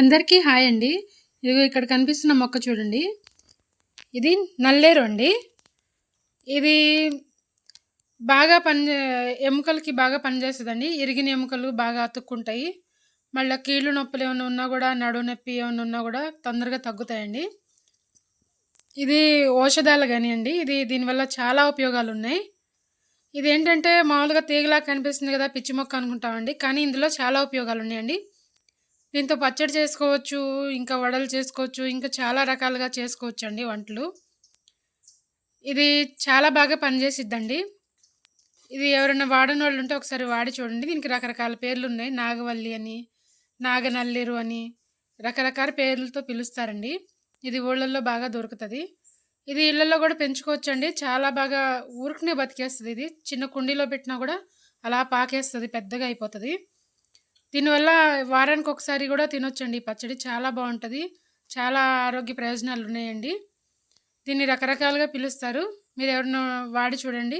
అందరికీ హాయ్ అండి. ఇదిగో ఇక్కడ కనిపిస్తున్న మొక్క చూడండి. ఇది నల్లేరు అండి. ఇది బాగా పని ఎముకలకి బాగా పనిచేస్తుందండి ఇరిగిన ఎముకలు బాగా అతుక్కుంటాయి. మళ్ళీ కీళ్ళు నొప్పులు ఏమైనా ఉన్నా కూడా నడు నొప్పి ఏమైనా ఉన్నా కూడా తొందరగా తగ్గుతాయండి. ఇది ఔషధాలు కానీ అండి. ఇది దీనివల్ల చాలా ఉపయోగాలు ఉన్నాయి. ఇది ఏంటంటే మామూలుగా తీగలా కనిపిస్తుంది కదా పిచ్చి మొక్క అనుకుంటామండి. కానీ ఇందులో చాలా ఉపయోగాలు ఉన్నాయండి. దీంతో పచ్చడి చేసుకోవచ్చు ఇంకా వడలు చేసుకోవచ్చు ఇంకా చాలా రకాలుగా చేసుకోవచ్చు అండి వంటలు. ఇది చాలా బాగా పనిచేసిద్దండి. ఇది ఎవరైనా వాడని వాళ్ళు ఉంటే ఒకసారి వాడి చూడండి. దీనికి రకరకాల పేర్లు ఉన్నాయి నాగవల్లి అని నాగనల్లేరు అని రకరకాల పేర్లతో పిలుస్తారండి. ఇది ఊళ్ళల్లో బాగా దొరుకుతుంది. ఇది ఇళ్ళల్లో కూడా పెంచుకోవచ్చు అండి చాలా బాగా ఊరికనే బతికేస్తుంది ఇది. చిన్న కుండీలో పెట్టినా కూడా అలా పాకేస్తుంది పెద్దగా అయిపోతుంది. దీనివల్ల వారానికి ఒకసారి కూడా తినొచ్చండి. ఈ పచ్చడి చాలా బాగుంటుంది. చాలా ఆరోగ్య ప్రయోజనాలు ఉన్నాయండి దీన్ని రకరకాలుగా పిలుస్తారు. మీరు ఎవరినో వాడి చూడండి.